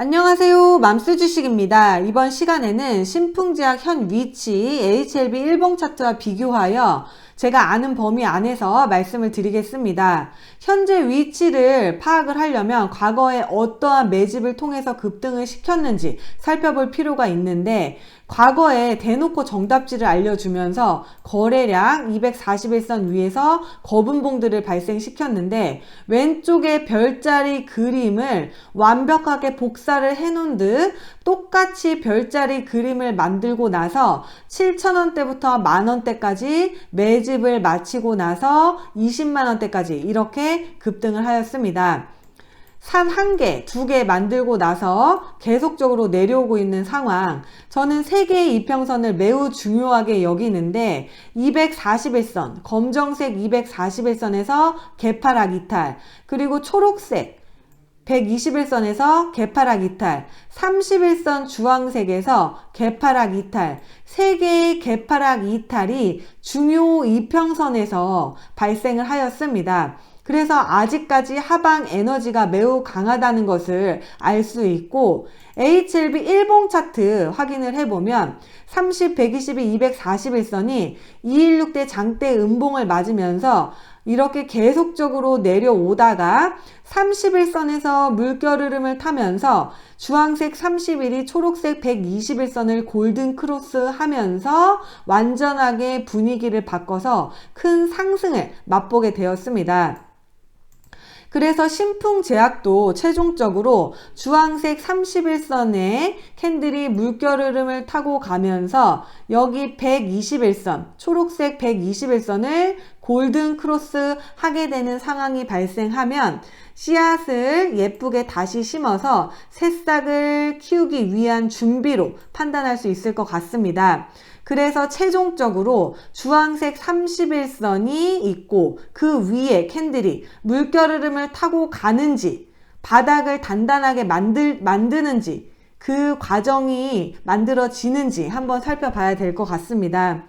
안녕하세요. 맘스 주식입니다. 이번 시간에는 신풍제약 현 위치 HLB 일봉 차트와 비교하여 제가 아는 범위 안에서 말씀을 드리겠습니다. 현재 위치를 파악을 하려면 과거에 어떠한 매집을 통해서 급등을 시켰는지 살펴볼 필요가 있는데 과거에 대놓고 정답지를 알려주면서 거래량 241선 위에서 거분봉들을 발생시켰는데 왼쪽에 별자리 그림을 완벽하게 복사 를 해놓은 듯 똑같이 별자리 그림을 만들고 나서 7천원대부터 만원대까지 매집을 마치고 나서 20만원대까지 이렇게 급등을 하였습니다. 산 한 개, 두 개 만들고 나서 계속적으로 내려오고 있는 상황. 저는 세 개의 이평선을 매우 중요하게 여기는데 241선, 검정색 241선에서 개파락 이탈, 그리고 초록색 121선에서 개파락 이탈, 31선 주황색에서 개파락 이탈, 3개의 개파락 이탈이 중요 이평선에서 발생을 하였습니다. 그래서 아직까지 하방 에너지가 매우 강하다는 것을 알 수 있고 HLB 일봉 차트 확인을 해보면 30, 122, 241선이 216대 장대 음봉을 맞으면서 이렇게 계속적으로 내려오다가 31선에서 물결 흐름을 타면서 주황색 31이 초록색 121선을 골든 크로스 하면서 완전하게 분위기를 바꿔서 큰 상승을 맛보게 되었습니다. 그래서 신풍 제약도 최종적으로 주황색 31선의 캔들이 물결 흐름을 타고 가면서 여기 121선, 초록색 121선을 골든 크로스 하게 되는 상황이 발생하면 씨앗을 예쁘게 다시 심어서 새싹을 키우기 위한 준비로 판단할 수 있을 것 같습니다. 그래서 최종적으로 주황색 31선이 있고 그 위에 캔들이 물결 흐름을 타고 가는지 바닥을 단단하게 만들, 만드는지 그 과정이 만들어지는지 한번 살펴봐야 될 것 같습니다.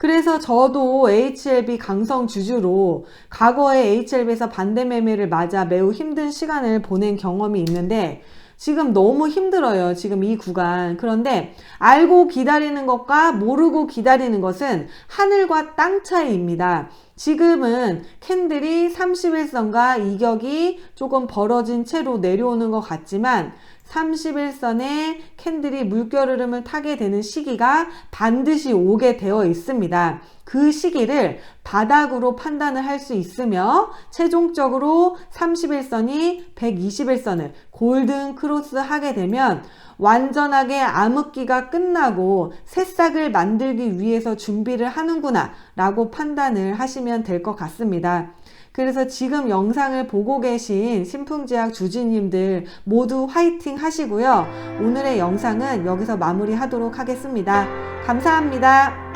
그래서 저도 HLB 강성 주주로 과거에 HLB에서 반대 매매를 맞아 매우 힘든 시간을 보낸 경험이 있는데 지금 너무 힘들어요. 지금 이 구간. 그런데 알고 기다리는 것과 모르고 기다리는 것은 하늘과 땅 차이입니다. 지금은 캔들이 31선과 이격이 조금 벌어진 채로 내려오는 것 같지만 31선에 캔들이 물결 흐름을 타게 되는 시기가 반드시 오게 되어 있습니다. 그 시기를 바닥으로 판단을 할 수 있으며 최종적으로 31선이 121선을 골든 크로스 하게 되면 완전하게 암흑기가 끝나고 새싹을 만들기 위해서 준비를 하는구나 라고 판단을 하시면 될 것 같습니다. 그래서 지금 영상을 보고 계신 신풍제약 주주님들 모두 화이팅 하시고요. 오늘의 영상은 여기서 마무리 하도록 하겠습니다. 감사합니다.